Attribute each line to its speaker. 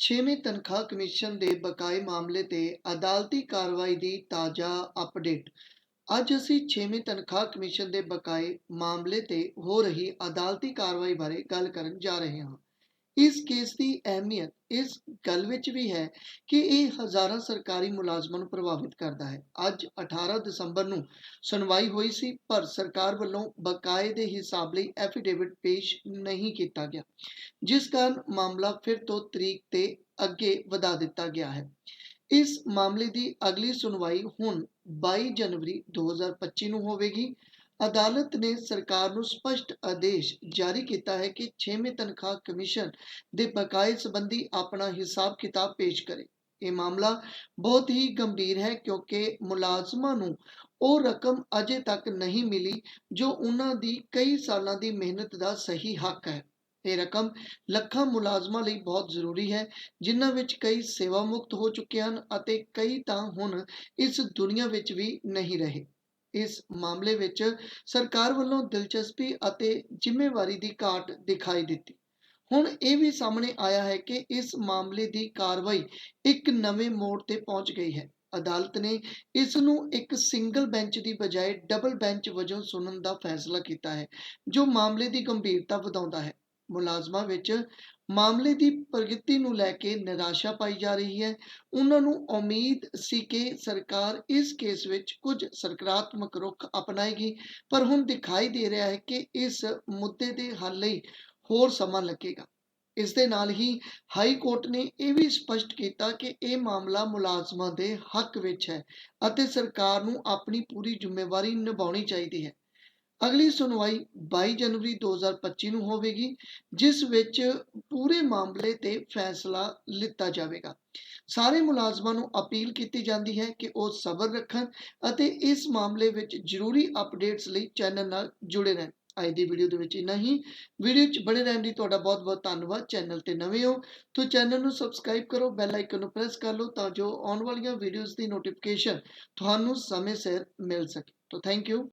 Speaker 1: ਛੇਵੇਂ ਤਨਖਾਹ ਕਮਿਸ਼ਨ ਦੇ ਬਕਾਏ ਮਾਮਲੇ ਤੇ ਅਦਾਲਤੀ ਕਾਰਵਾਈ ਦੀ ਤਾਜ਼ਾ ਅਪਡੇਟ। ਅੱਜ ਅਸੀਂ ਛੇਵੇਂ ਤਨਖਾਹ ਕਮਿਸ਼ਨ ਦੇ ਬਕਾਏ ਮਾਮਲੇ ਤੇ ਹੋ ਰਹੀ ਅਦਾਲਤੀ ਕਾਰਵਾਈ ਬਾਰੇ ਗੱਲ ਕਰਨ ਜਾ ਰਹੇ ਹਾਂ। ਇਸ ਕੇਸ ਦੀ ਅਹਿਮੀਅਤ ਇਸ ਗੱਲ ਵਿੱਚ ਵੀ ਹੈ ਕਿ ਇਹ ਹਜ਼ਾਰਾਂ ਸਰਕਾਰੀ ਮੁਲਾਜ਼ਮਾਂ ਨੂੰ ਪ੍ਰਭਾਵਿਤ ਕਰਦਾ ਹੈ। ਅੱਜ 18 ਦਸੰਬਰ ਨੂੰ ਸੁਣਵਾਈ ਹੋਈ ਸੀ, ਪਰ ਸਰਕਾਰ ਵੱਲੋਂ ਬਕਾਏ ਦੇ ਹਿਸਾਬ ਲਈ ਐਫੀਡੇਵਿਟ ਪੇਸ਼ ਨਹੀਂ ਕੀਤਾ ਗਿਆ, ਜਿਸ ਕਾਰਨ ਮਾਮਲਾ ਫਿਰ ਤੋਂ ਤਰੀਕ ਤੇ ਅੱਗੇ ਵਧਾ ਦਿੱਤਾ ਗਿਆ ਹੈ। ਇਸ ਮਾਮਲੇ ਦੀ ਅਗਲੀ ਸੁਣਵਾਈ ਹੁਣ 22 ਜਨਵਰੀ 2025 ਨੂੰ ਹੋਵੇਗੀ। ਅਦਾਲਤ ਨੇ ਸਰਕਾਰ ਨੂੰ ਸਪਸ਼ਟ ਆਦੇਸ਼ ਜਾਰੀ ਕੀਤਾ ਹੈ ਕਿ 6ਵੇਂ ਤਨਖਾਹ ਕਮਿਸ਼ਨ ਦੇ ਬਕਾਏ ਸੰਬੰਧੀ ਆਪਣਾ ਹਿਸਾਬ ਕਿਤਾਬ ਪੇਸ਼ ਕਰੇ। ਇਹ ਮਾਮਲਾ ਬਹੁਤ ਹੀ ਗੰਭੀਰ ਹੈ ਕਿਉਂਕਿ ਮੁਲਾਜ਼ਮਾਂ ਨੂੰ ਉਹ ਰਕਮ ਅਜੇ ਤੱਕ ਨਹੀਂ ਮਿਲੀ ਜੋ ਉਹਨਾਂ ਦੀ ਕਈ ਸਾਲਾਂ ਦੀ ਮਿਹਨਤ ਦਾ ਸਹੀ ਹੱਕ ਹੈ। ਇਹ ਰਕਮ ਲੱਖਾਂ ਮੁਲਾਜ਼ਮਾਂ ਲਈ ਬਹੁਤ ਜ਼ਰੂਰੀ ਹੈ, ਜਿਨ੍ਹਾਂ ਵਿੱਚ ਕਈ ਸੇਵਾ ਮੁਕਤ ਹੋ ਚੁੱਕੇ ਹਨ ਅਤੇ ਕਈ ਤਾਂ ਹੁਣ ਇਸ ਦੁਨੀਆ ਵਿੱਚ ਵੀ ਨਹੀਂ ਰਹੇ। ਇਸ ਮਾਮਲੇ ਵਿੱਚ ਸਰਕਾਰ ਵੱਲੋਂ ਦਿਲਚਸਪੀ ਅਤੇ ਜ਼ਿੰਮੇਵਾਰੀ ਦੀ ਘਾਟ ਦਿਖਾਈ ਦਿੱਤੀ। ਹੁਣ ਇਹ ਵੀ ਸਾਹਮਣੇ ਆਇਆ ਹੈ ਕਿ ਇਸ ਮਾਮਲੇ ਦੀ ਕਾਰਵਾਈ ਇੱਕ ਨਵੇਂ ਮੋੜ ਤੇ ਪਹੁੰਚ ਗਈ ਹੈ। ਅਦਾਲਤ ਨੇ ਇਸ ਨੂੰ ਇੱਕ ਸਿੰਗਲ ਬੈਂਚ ਦੀ ਬਜਾਏ ਡਬਲ ਬੈਂਚ ਵਜੋਂ ਸੁਣਨ ਦਾ ਫੈਸਲਾ ਕੀਤਾ ਹੈ, ਜੋ ਮਾਮਲੇ ਦੀ ਗੰਭੀਰਤਾ ਵਧਾਉਂਦਾ ਹੈ। ਮੁਲਾਜ਼ਮਾਂ ਵਿੱਚ ਮਾਮਲੇ ਦੀ ਪ੍ਰਗਤੀ ਨੂੰ ਲੈ ਕੇ ਨਿਰਾਸ਼ਾ ਪਾਈ ਜਾ ਰਹੀ ਹੈ। ਉਹਨਾਂ ਨੂੰ ਉਮੀਦ ਸੀ ਕਿ ਸਰਕਾਰ ਇਸ ਕੇਸ ਵਿੱਚ ਕੁਝ ਸਕਾਰਾਤਮਕ ਰੁਖ ਅਪਣਾਏਗੀ, ਪਰ ਹੁਣ ਦਿਖਾਈ ਦੇ ਰਿਹਾ ਹੈ ਕਿ ਇਸ ਮੁੱਦੇ ਦੇ ਹੱਲ ਲਈ ਹੋਰ ਸਮਾਂ ਲੱਗੇਗਾ। ਇਸ ਦੇ ਨਾਲ ਹੀ ਹਾਈ ਕੋਰਟ ਨੇ ਇਹ ਵੀ ਸਪਸ਼ਟ ਕੀਤਾ ਕਿ ਇਹ ਮਾਮਲਾ ਮੁਲਾਜ਼ਮਾਂ ਦੇ ਹੱਕ ਵਿੱਚ ਹੈ ਅਤੇ ਸਰਕਾਰ ਨੂੰ ਆਪਣੀ ਪੂਰੀ ਜ਼ਿੰਮੇਵਾਰੀ ਨਿਭਾਉਣੀ ਚਾਹੀਦੀ ਹੈ। ਅਗਲੀ ਸੁਣਵਾਈ 22 ਜਨਵਰੀ 2025 ਨੂੰ ਹੋਵੇਗੀ, ਜਿਸ ਵਿੱਚ ਪੂਰੇ ਮਾਮਲੇ ਤੇ ਫੈਸਲਾ ਲਿੱਤਾ ਜਾਵੇਗਾ। ਸਾਰੇ ਮੁਲਾਜ਼ਮਾਂ ਨੂੰ ਅਪੀਲ ਕੀਤੀ ਜਾਂਦੀ ਹੈ ਕਿ ਉਹ ਸਬਰ ਰੱਖਣ ਅਤੇ ਇਸ ਮਾਮਲੇ ਵਿੱਚ ਜ਼ਰੂਰੀ ਅਪਡੇਟਸ ਲਈ ਚੈਨਲ ਨਾਲ ਜੁੜੇ ਰਹਿਣ। ਅੱਜ ਦੀ ਵੀਡੀਓ ਦੇ ਵਿੱਚ ਇੰਨਾ ਹੀ। ਵੀਡੀਓ 'ਚ ਬਣੇ ਰਹਿਣ ਲਈ ਤੁਹਾਡਾ ਬਹੁਤ-ਬਹੁਤ ਧੰਨਵਾਦ। ਚੈਨਲ ਤੇ ਨਵੇਂ ਹੋ ਤਾਂ ਚੈਨਲ ਨੂੰ ਸਬਸਕ੍ਰਾਈਬ ਕਰੋ, ਬੈਲ ਆਈਕਨ ਨੂੰ ਪ੍ਰੈਸ ਕਰ ਲਓ ਤਾਂ ਜੋ ਆਉਣ ਵਾਲੀਆਂ ਵੀਡੀਓਜ਼ ਦੀ ਨੋਟੀਫਿਕੇਸ਼ਨ ਤੁਹਾਨੂੰ ਸਮੇਂ ਸਿਰ ਮਿਲ ਸਕੇ। ਤਾਂ ਥੈਂਕ ਯੂ।